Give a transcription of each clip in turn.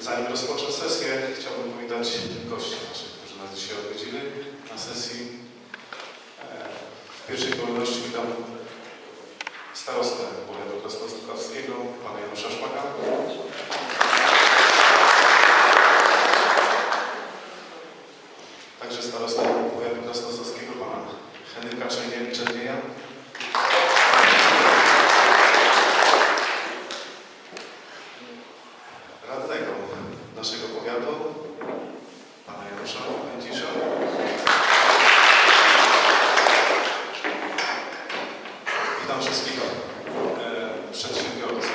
Zanim rozpocznę sesję, chciałbym powitać gości naszych, którzy nas dzisiaj odwiedzili na sesji. E, W pierwszej kolejności witam starostę powiatu krasnostawskiego, pana Janusza Szpaka. Także starostę powiatu krasnostawskiego, pana Henryka Czernie- Czernieja. radnego naszego powiatu, pana Janusza Wędzisza. Witam wszystkich e, przedsiębiorców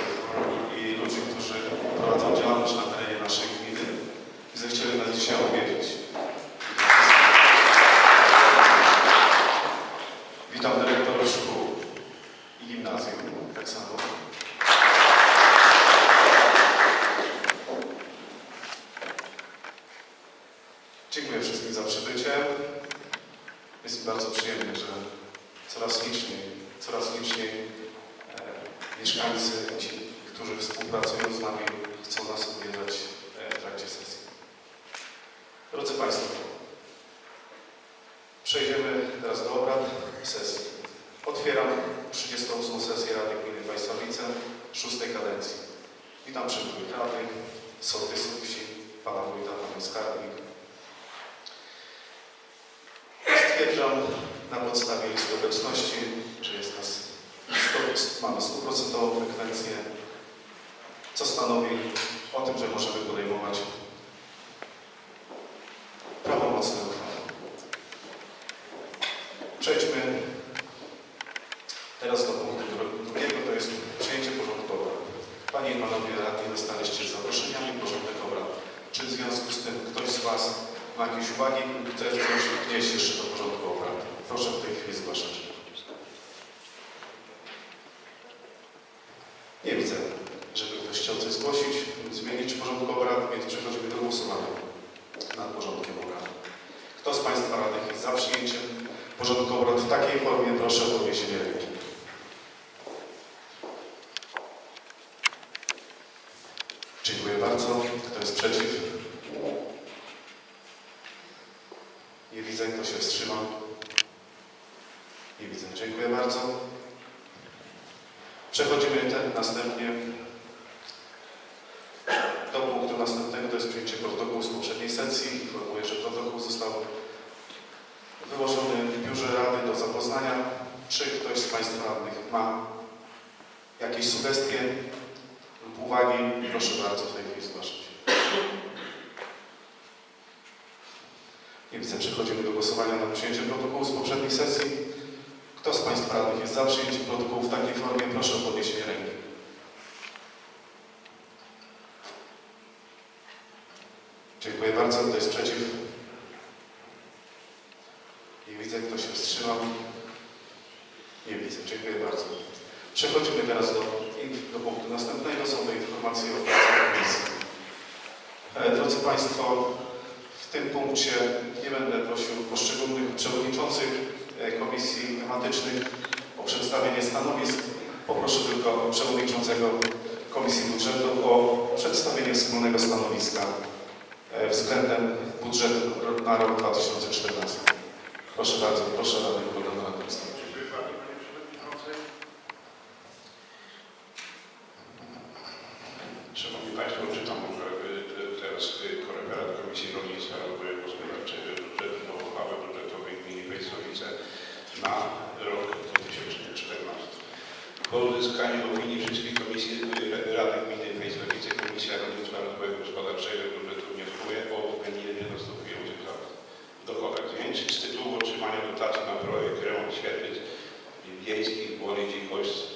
i ludzi, którzy prowadzą działalność na terenie naszej gminy i zechcieli nas dzisiaj odwiedzić. Witam dyrektorów szkół i gimnazjum, tak samo. Dziękuję wszystkim za przybycie. Jest mi bardzo przyjemnie, że coraz liczniej, coraz liczniej e, mieszkańcy, ci, którzy współpracują z nami, chcą nas odwiedzać e, w trakcie sesji. Drodzy Państwo, przejdziemy teraz do obrad sesji. Otwieram 38. sesję Rady Gminy Wajsławice, szóstej kadencji. Witam przybyłych radnych, sołtysów wsi, pana wójta, panią skarbnik, Stwierdzam na podstawie listy obecności, że jest nas 100, mamy 100% frekwencję, co stanowi o tym, że możemy podejmować prawomocne uchwały. Przejdźmy teraz do punktu dru- drugiego, to jest przyjęcie porządku obrad. Panie i Panowie Radni dostaliście z zaproszeniami porządek obrad. Czy w związku z tym ktoś z Was ma jakieś uwagi lub chce coś wnieść jeszcze do porządku obrad? Proszę w tej chwili zgłaszać. Nie widzę, żeby ktoś chciał coś zgłosić zmienić porządku obrad, więc przechodzimy do głosowania nad porządkiem obrad. Kto z Państwa radnych jest za przyjęciem porządku obrad w takiej formie, proszę o podniesienie ręki. Dziękuję bardzo. Kto jest przeciw? Nie widzę, kto się wstrzymał. Nie widzę. Dziękuję bardzo. Przechodzimy te, następnie do punktu następnego, to jest przyjęcie protokołu z poprzedniej sesji. Informuję, że protokół został wyłożony w biurze Rady do zapoznania. Czy ktoś z Państwa radnych ma jakieś sugestie lub uwagi? Proszę bardzo w tej chwili zgłaszać. Nie widzę. Przechodzimy do głosowania nad przyjęciem protokołu z poprzedniej sesji. Kto z Państwa radnych jest za przyjęciem protokołu w takiej formie? Proszę o podniesienie ręki. Dziękuję bardzo. Kto jest przeciw? Nie widzę. Nie widzę. Dziękuję bardzo. Przechodzimy teraz do, do punktu następnego. Są to informacje o pracy komisji. E, Drodzy Państwo, w tym punkcie nie będę prosił poszczególnych przewodniczących e, komisji tematycznych o przedstawienie stanowisk. Poproszę tylko przewodniczącego Komisji Budżetu o przedstawienie wspólnego stanowiska e, względem budżetu na rok 2014. Proszę bardzo, proszę Radowskiego. Dziękuję Panie Przewodniczący. Szanowni Państwo, czytam może y, teraz y, koreferat Komisji Rolnictwa i Rozwoju Gospodarczego budżetu do uchwały budżetowej gminy Wejsłowice na rok 2014. Po uzyskaniu opinii wszystkich komisji y, Rady Gminy Wejsłowice Komisja Rolnictwa i Rozwoju Gospodarczego budżetu wnioskuje o uwzględnienie następujących zadań. dochodach zwiększyć z tytułu otrzymania dotacji na projekt remont świetlic wiejskich w Woli Dzikows-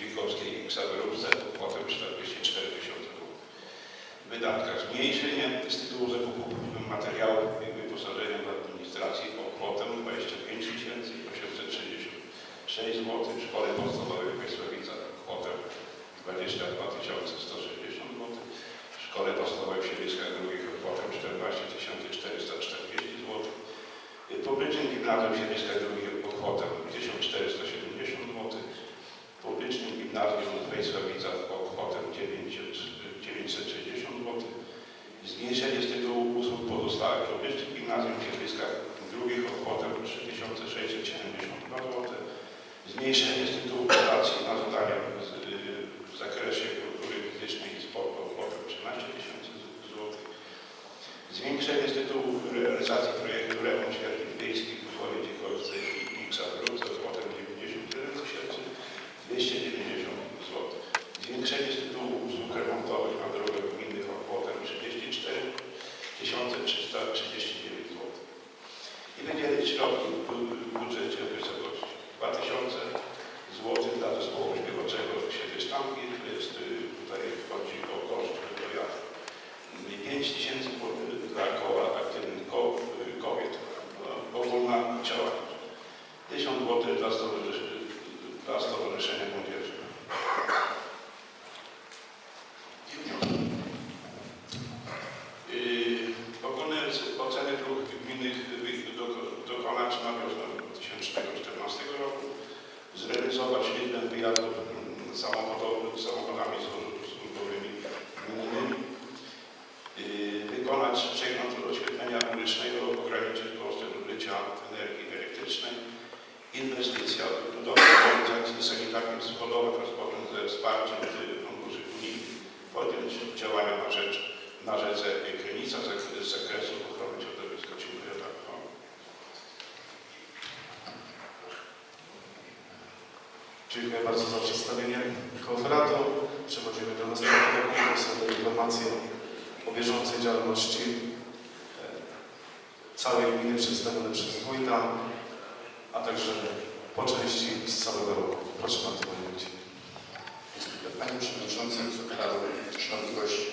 Dzikowskiej i Ksawerówce o kwotę 44 tysiące złotych. W wydatkach zmniejszenie z tytułu zakupu materiałów i wyposażenia w administracji o kwotę 25 866 zł. W szkole podstawowej w Wysłowicach kwotę 22 160 zł. W szkole podstawowej w Siedliskach Drugich o kwotę 14 440 zł. Publicznym gimnazjum w Siedliskach Drugich o kwotę 1470 zł. Publicznym gimnazjum w Wejsławicach o kwotę 900 960 zł. Zwiększenie z tytułu usług pozostałych wyższych gimnazjum w Kiedyskach drugich o kwotę 3672 zł, zmniejszenie z tytułu dotacji na zadania z, y, w zakresie kultury fizycznej i sportu o kwotę 13 tysięcy złotych, Zwiększenie z tytułu realizacji projektu remont światłych wiejskich w Wojewódzie Kolce i Iksa Wrócę z kwotą 91 tysięcy 290 zł. Zwiększenie z tytułu usług remontowych na drogach gminnych o kwotę 34 339 zł. I wydzielić środki w bu- w budżecie w wysokości 2000 zł dla zespołu śpiewającego siebie sztamki, to jest y, tutaj chodzi o koszt wyjazdu. 5 tysięcy dla koła aktywnych ko- kobiet. No, Ogólna działalność. 1000 zł dla stowarzyszenia, dla stowarzyszenia młodzieży. Yy, Ogólne oceny dróg gminnych wy- doko- dokonać na wiosnę 2014 roku. Zrealizować liczbę wyjazdów mm, samochodowych, samochodami służ- służbowymi gminnymi. Yy, Wykonać przegląd oświetlenia ulicznego, ograniczyć koszty użycia energii elektrycznej. Inwestycja w budowę organizacji sanitarnych schodowych rozpocząć ze wsparciem funduszy unijnych. Podjąć działania na rzecz na rzece Krynica z zakresu ochrony środowiska. Dziękuję bardzo. Dziękuję bardzo za przedstawienie konferatu. Przechodzimy do następnego punktu. Są to informacje o bieżącej działalności e, całej gminy przedstawione przez wójta, a także po części z całego roku. Proszę Pan Panie Przewodniczący, Wysoka Rado, Szanowni Goście.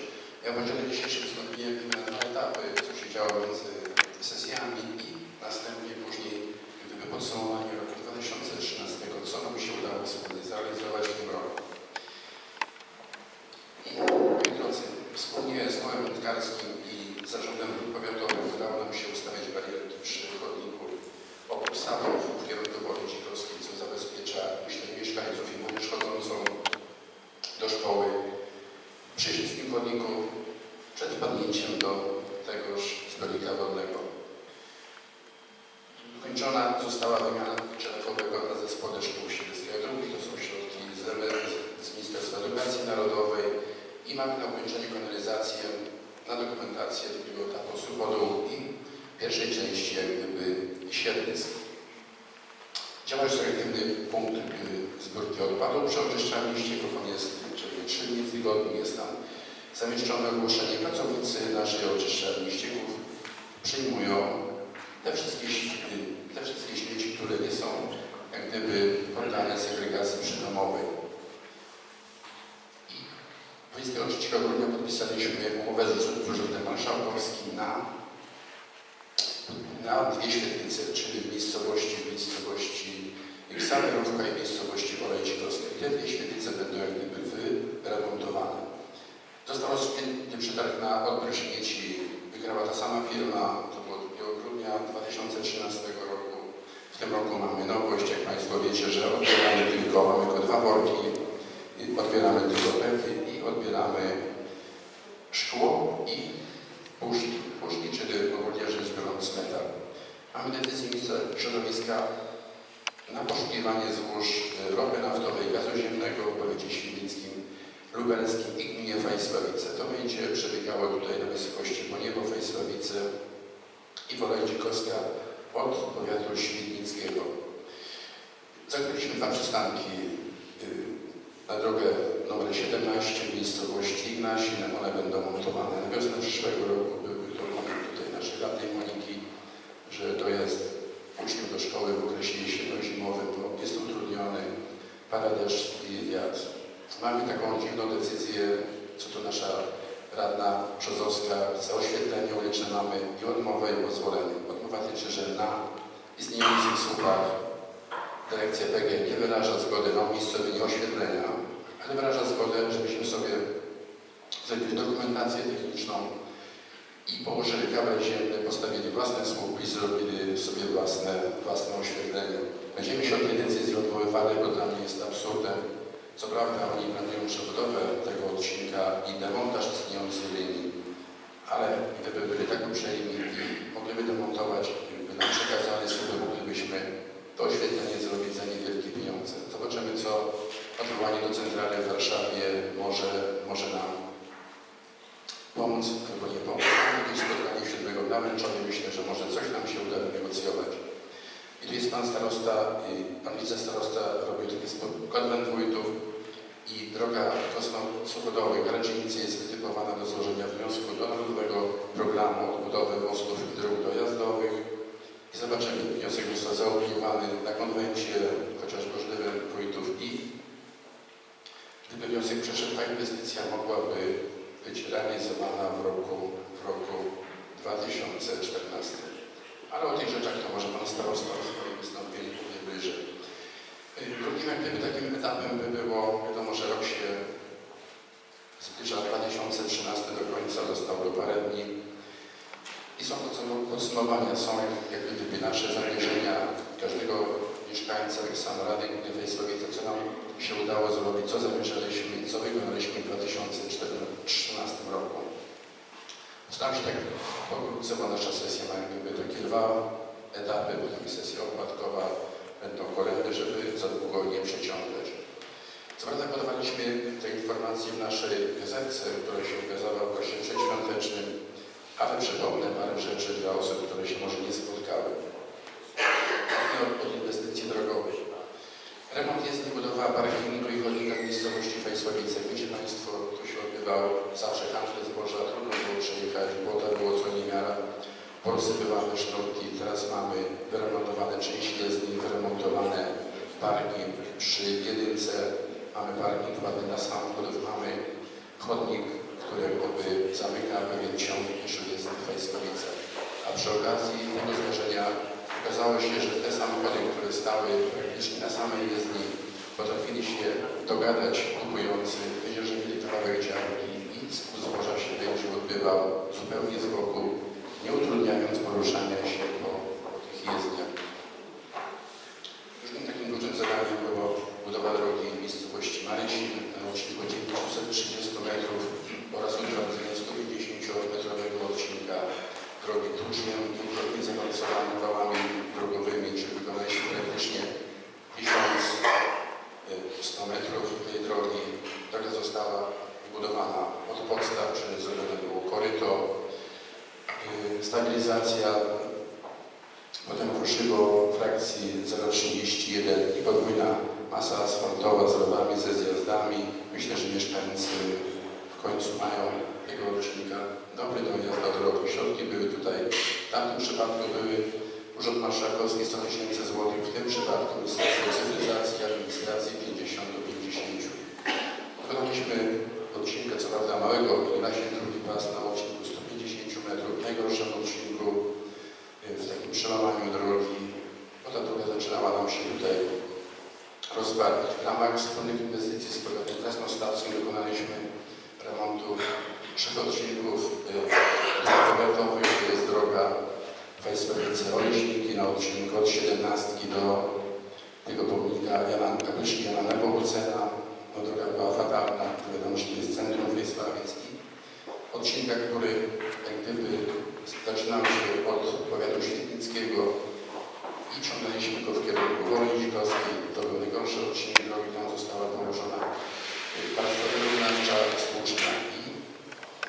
Ja podzielę dzisiejsze wystąpienie na dwa etapy, co się działo między sesjami i następnie później gdyby podsumowanie roku 2013, co nam się udało wspólnie zrealizować w tym roku. I moi drodzy, wspólnie z Kołem Wędkarskim i Zarządem Dróg Powiatowych udało nam się ustawić barierki przy chodniku obok Sadów w kierunku Wody Dzikowskiej, co zabezpiecza, myślę, mieszkańców i młodzież chodzącą do szkoły przy wszystkim chodniku przed wpadnięciem do tegoż zbiornika wodnego. Ukończona została wymiana szeregowego na zespole szkół siedliskiej drugi. To są środki z, z Ministerstwa Edukacji Narodowej i mamy na ukończenie kanalizację na dokumentację drugiego etapu Suchodu i pierwszej części jak gdyby siedlisk. Działasz selektywny punkt y, zbiórki odpadów przy oczyszczalni ścieków. On jest czyli trzy dni w tygodniu. Jest tam zamieszczone ogłoszenie. Pracownicy naszej oczyszczalni ścieków przyjmują te wszystkie, te wszystkie śmieci, które nie są jak gdyby poddane segregacji przydomowej. I 23 grudnia podpisaliśmy umowę z Urzędem Marszałkowskim na na dwie świetlice, czyli w miejscowości, w miejscowości Iksamerówka i miejscowości Olejcikowskiej. Te dwie świetlice będą jak gdyby wyremontowane. Został rozpoczęty przetarg na odbiór śmieci. Wygrała ta sama firma, to było 2 grudnia 2013 roku. W tym roku mamy nowość, jak Państwo wiecie, że odbieramy tylko, mamy tylko dwa worki, odbieramy tylko pety i odbieramy szkło i puszki, puszki czyli ogólnie rzecz biorąc metal. Mamy decyzję ministra środowiska na poszukiwanie złóż y, ropy naftowej, gazu ziemnego w powiecie świdnickim, lubelskim i gminie Fajsławice. To będzie przebiegało tutaj na wysokości Poniebo, Fajsławice i Wola Dzikowska od powiatu świdnickiego. Zakryliśmy dwa przystanki y, na drogę numer 17 w miejscowości Ignasin. One będą montowane na wiosnę przyszłego roku. Były to uwagi tutaj naszej radnej Moniki, że to jest uczniów do szkoły w okresie jesienno-zimowym, bo jest utrudniony, pada deszcz i wiatr. Mamy taką dziwną decyzję, co to nasza radna Brzozowska, za oświetlenie uliczne mamy i odmowę i pozwolenie. Odmowa tyczy, że na istniejących słupach dyrekcja PG nie wyraża zgody na umiejscowienie oświetlenia, ale wyraża zgodę, żebyśmy sobie zrobili dokumentację techniczną i położyli kabel ziemny, postawili własne słupy i zrobili sobie własne, własne oświetlenie. Będziemy się od tej decyzji odwoływali, bo dla mnie jest absurdem. Co prawda oni planują przebudowę tego odcinka i demontaż istniejącej linii, ale gdyby byli tak uprzejmi i mogliby demontować, by nam przekazali słupy, moglibyśmy to oświetlenie zrobić za niewielkie pieniądze. Zobaczymy, co odwołanie do centrali w Warszawie może, może nam pomóc, albo nie pomóc. Jakieś spotkanie 7 na Męczowie, myślę, że może coś nam się uda wynegocjować. I tu jest pan starosta, y, pan wicestarosta robił taki konwent wójtów i droga Kosno-Suchodowy, Garczynicy jest wytypowana do złożenia wniosku do Narodowego Programu Odbudowy Mostów i Dróg Dojazdowych. I zobaczymy, wniosek został zaopiniowany na konwencie, chociaż możliwym wójtów i gdyby wniosek przeszedł, ta inwestycja mogłaby być realizowana w roku, w roku 2014. Ale o tych rzeczach to może Pan Starosta w swoim wystąpieniu bliżej. Drugim jak gdyby takim etapem by było, wiadomo, że rok się zbliża 2013 do końca, zostało parę dni. I są podsum- podsumowania, są jak, jak gdyby nasze zamierzenia każdego mieszkańca, tak samo Rady Gminy Wejsłowice, co nam się udało zrobić, co zamierzaliśmy co wykonaliśmy w 2013 roku. Staram się tak pokrótce, bo nasza sesja ma jak gdyby takie dwa etapy, potem jest sesja opłatkowa, będą kolejne, żeby za długo nie przeciągać. Co prawda podawaliśmy te informacje w naszej gazetce, która się ukazała w okresie przedświątecznym, ale przypomnę parę rzeczy dla osób, które się może nie spotkały. Od, inwestycji drogowych. Remont jest budowa parkingu i chodnika w miejscowości Fejsławice. Wiecie Państwo, to się odbywało zawsze handel zboża, trudno było przejechać, błota było co niemiara, porozsypywane sznurki. Teraz mamy wyremontowane części jezdni, wyremontowane parking przy jedynce, mamy parking ładny na samochodów, mamy chodnik, który jakby zamyka pewien ciąg niż jest w Fejsławice. A przy okazji tego zdarzenia okazało się, że te samochody, które stały praktycznie na samej jezdni, potrafili się dogadać kupujący, wydzierżyli kawałek działki i zboża się będzie odbywał zupełnie z boku, nie utrudniając poruszania się po tych jezdniach. Drugim takim dużym zadaniem było budowa drogi w miejscowości Marysin na odcinku 930 metrów oraz utwardzenie 150-metrowego odcinka drogi Tucznią i drogi zaawansowane wałami drogowymi, czyli wykonaliśmy praktycznie 1100 metrów tej drogi. Droga została wybudowana od podstaw, czyli zrobione było koryto, yy, stabilizacja, potem kruszywo frakcji 0,31 i podwójna masa asfaltowa z rowami, ze zjazdami. Myślę, że mieszkańcy w końcu mają tego odcinka dobry dojazd do drogi. Środki były tutaj, w tamtym przypadku były Urząd Marszałkowski 100 tysięcy złotych, w tym przypadku Ministerstwo Cyfryzacji i Administracji 50 do 50. Wykonaliśmy odcinka, co prawda małego, na się drugi pas na odcinku 150 metrów, najgorszym odcinku y, w takim przełamaniu drogi, droga zaczynała nam się tutaj rozpadać. W ramach wspólnych inwestycji z powiatem krasnostawskim wykonaliśmy remontu trzech odcinków powiatowych, to jest droga Wejsłowice Oleśniki na odcinku od 17 do tego pomnika Jana Kapyszki, Jana Nepomucena. No droga była fatalna, wiadomo, że to jest centrum Wejsławic odcinka, który jak gdyby zaczynał się od powiatu świetnickiego ciągnęliśmy go w kierunku Wolniczkowskiej. To był najgorszy odcinek drogi, tam została położona warstwa wyrównawcza, słuszna i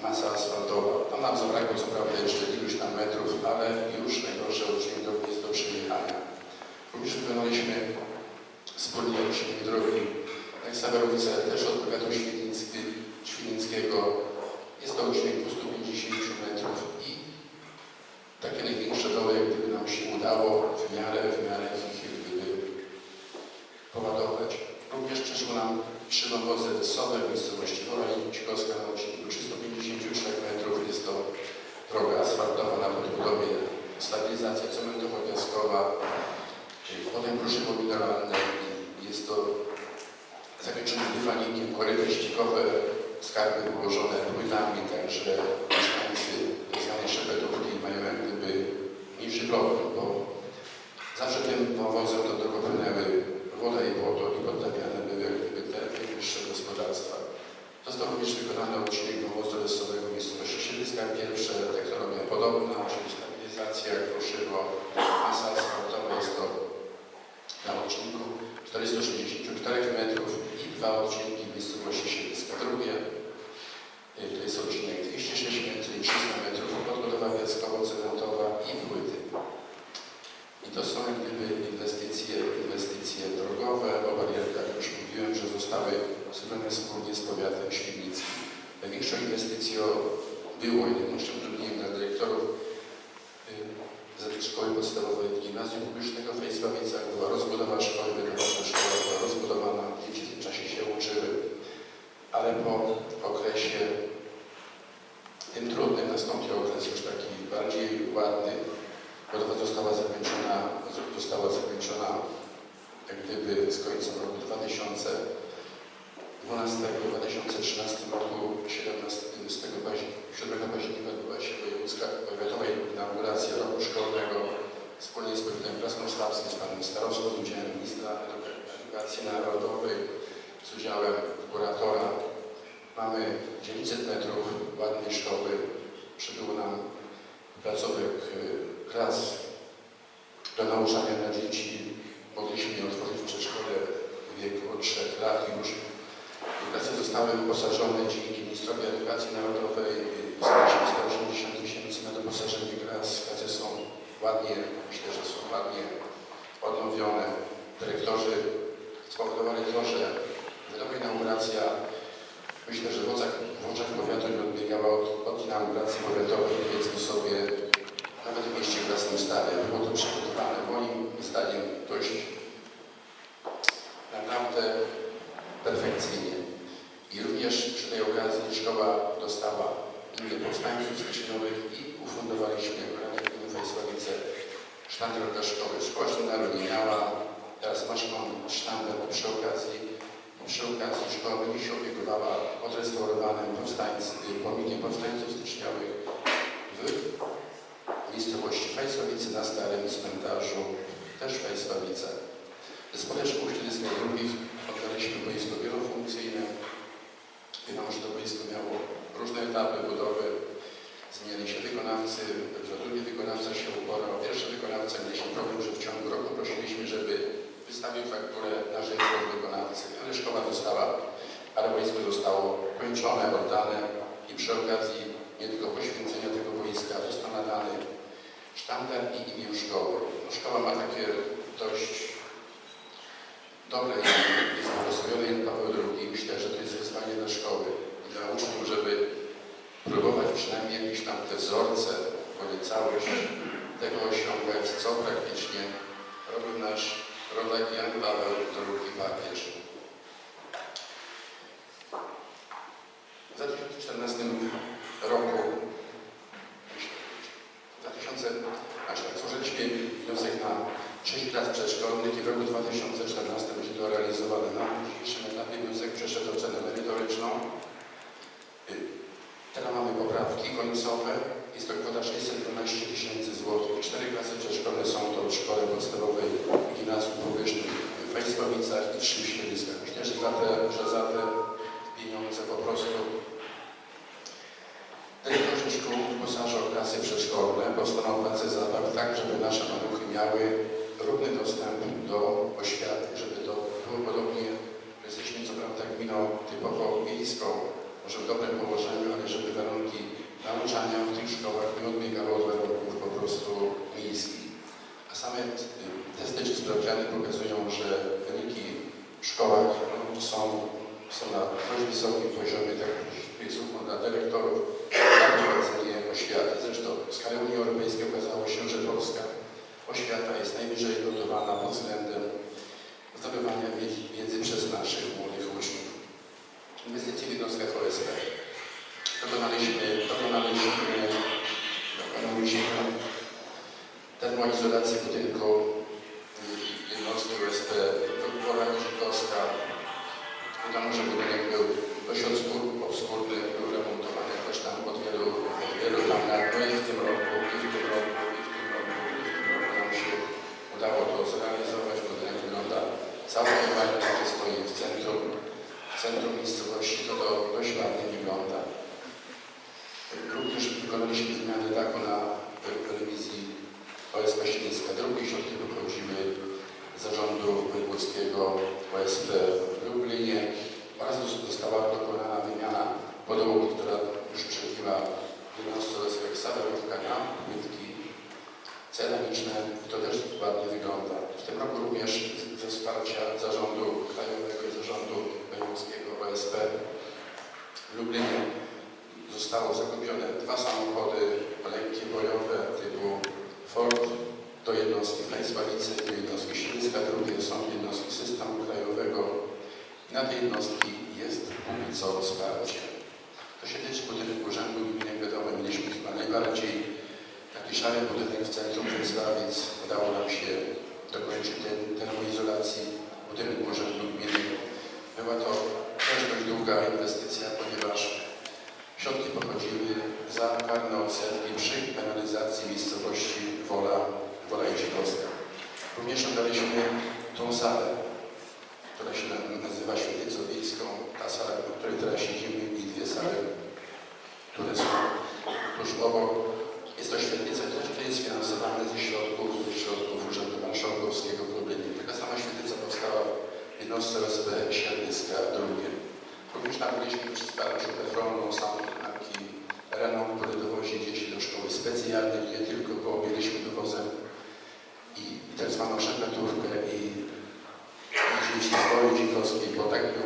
masa asfaltowa. Tam nam zabrakło co prawda jeszcze iluś tam metrów, ale już najgorszy odcinek drogi jest do przejechania. Również wykonaliśmy wspólnie odcinek drogi na Sawerowce, też od powiatu świdnickiego. Jest to odcinek 250 metrów i takie największe doły, jak gdyby nam się udało w miarę, w miarę poładować. Również przeszło nam trzy wąwozy desowe w miejscowości Wola Cikowska na odcinku 353 metrów. Jest to droga asfaltowa na podbudowie, stabilizacja cementowo-piaskowa, potem kruszywo mineralne. Jest to zakończone dywanikiem, koryto ścikowe, skarby ułożone płytami, także mieszkańcy tzw. jak gdyby problem, bo zawsze tym powozem do drogo płynęły woda i błoto i poddawiane były jak gdyby te wyższe gospodarstwa. Został również wykonany odcinek dowozu lesowego w miejscowości Siedliska pierwsze, technologia podobna, czyli stabilizacja, kruszywo, masa asfaltowa jest to na odcinku 464 metrów i dwa odcinki miejscowości Siedliska. Drugie to jest odcinek 206 metrów i 300 metrów, podbudowa piaskowo-cementowa i płyty. I to są jak gdyby inwestycje, inwestycje drogowe. O barierkach już mówiłem, że zostały zrobione wspólnie z powiatem świdnickim. Największą inwestycją było jedną szczególnie dla dyrektorów y, szkoły podstawowej gimnazjum publicznego w Fejsławicach była rozbudowa szkoły, wykonawcza szkoła była rozbudowana, dzieci w tym czasie się uczyły, ale po okresie tym trudnym nastąpił okres już taki bardziej ładny, Budowa została zakończona, została zakończona jak gdyby z końcem roku 2012-2013 roku 17 października, 7 października odbyła się wojewódzka powiatowa inauguracja roku szkolnego wspólnie z powiatem krasnoslawskim, z panem starostą, z udziałem ministra edukacji narodowej, z udziałem kuratora. Mamy 900 metrów ładnej szkoły. Przybyło nam placówek y, klas do nauczania dla dzieci. Mogliśmy je otworzyć w przedszkole w wieku od 3 lat już klasy zostały wyposażone dzięki ministrowi edukacji narodowej. y, Dostaliśmy 180 tysięcy na doposażenie klas. Klasy są ładnie, myślę, że są ładnie odnowione. Dyrektorzy spowodowali to, że wiadomo inauguracja Myślę, że w oczach, w oczach powiatu nie odbiegała od, od inauguracji powiatowej, powiedzmy sobie, nawet w mieście Krasnym Stare. Było to przygotowane moim zdaniem dość naprawdę perfekcyjnie. I również przy tej okazji szkoła dostała imię powstańców styczniowych i ufundowaliśmy Rada Gminy Wejsławice sztandar dla szkoły. Szkoła sztandaru nie miała, teraz masz sztandar przy okazji opiekowała odrestaurowanym powstańcy, pomnikiem powstańców styczniowych w miejscowości Fajsławice na starym cmentarzu, też w Fajsławicach. W zespole szkół środowiska drugich oddaliśmy boisko wielofunkcyjne. Wiadomo, że to boisko miało różne etapy budowy. Zmieniali się wykonawcy, że drugi wykonawca się uporał. Pierwszy wykonawca mieliśmy problem, że w ciągu roku prosiliśmy, żeby wystawił fakturę na rzecz wykonawcy, ale szkoła została, ale boisko zostało kończone, oddane i przy okazji nie tylko poświęcenia tego boiska został nadany sztandar i imię szkoły. No, szkoła ma takie dość dobre imię, jest profesor Jan Paweł II. Myślę, że to jest wyzwanie dla szkoły i dla uczniów, żeby próbować przynajmniej jakieś tam te wzorce, bo nie całość tego osiągać, co praktycznie robił nasz rodak Jan Paweł II papież. highway. Najwyżej notowana pod względem zdobywania wiedzy, przez naszych młodych uczniów. Inwestycje w jednostkach OSP. Dokonaliśmy, dokonaliśmy, dokonaliśmy termoizolacji budynku jednostki OSP Wola Niżykowska. Wiadomo, że budynek był dość obskur- obskurny, był remontowany jakoś tam od wielu, od wielu tam lat. No i w tym roku, i w tym roku, udało to zrealizować. Budynek wygląda całkiem ładnie, że stoi w centrum, w centrum miejscowości. To, to dość ładnie wygląda. Również wykonaliśmy zmiany dachu na telewizji OSP Śledzka. Drugie środki pochodziły z zarządu wojewódzkiego OSP w Lublinie oraz została dokonana wymiana podłogi, która już przebiła 11 jak sawerówka na płytki ceramiczne to też ładnie wygląda. W tym roku również ze wsparcia zarządu krajowego i zarządu wojewódzkiego OSP w Lublinie zostało zakupione dwa samochody lekkie bojowe typu Ford do jednostki Fejswalice, do jednostki Śledzka, drugie są jednostki systemu krajowego. Na tej jednostki jest póki co wsparcie. To się tyczy budynku urzędu wiadomo, mieliśmy chyba najbardziej taki szary budynek w centrum Wrocławic. Udało nam się dokończyć ten, termoizolacji budynku urzędu gminy. Była to też dość długa inwestycja, ponieważ środki pochodziły za karne odsetki przy penalizacji miejscowości Wola, Wola Idzikowska. Również oddaliśmy tą salę, która się nazywa Świętycowicką, ta sala, w której teraz siedzimy i dwie sale, które są tuż obok. Jest to świetlica, która jest finansowana ze środków, ze środków Urzędu Marszałkowskiego w Lublinie. Taka sama świetlica powstała w jednostce OSP Siedliska drugie. Również nabyliśmy przy wsparciu Petronu samochód marki Renault, który dowozi dzieci do szkoły specjalnej, nie tylko, bo objęliśmy dowozem i, tak zwaną szepetówkę i dzieci z Woli Dzikowskiej, bo tak było,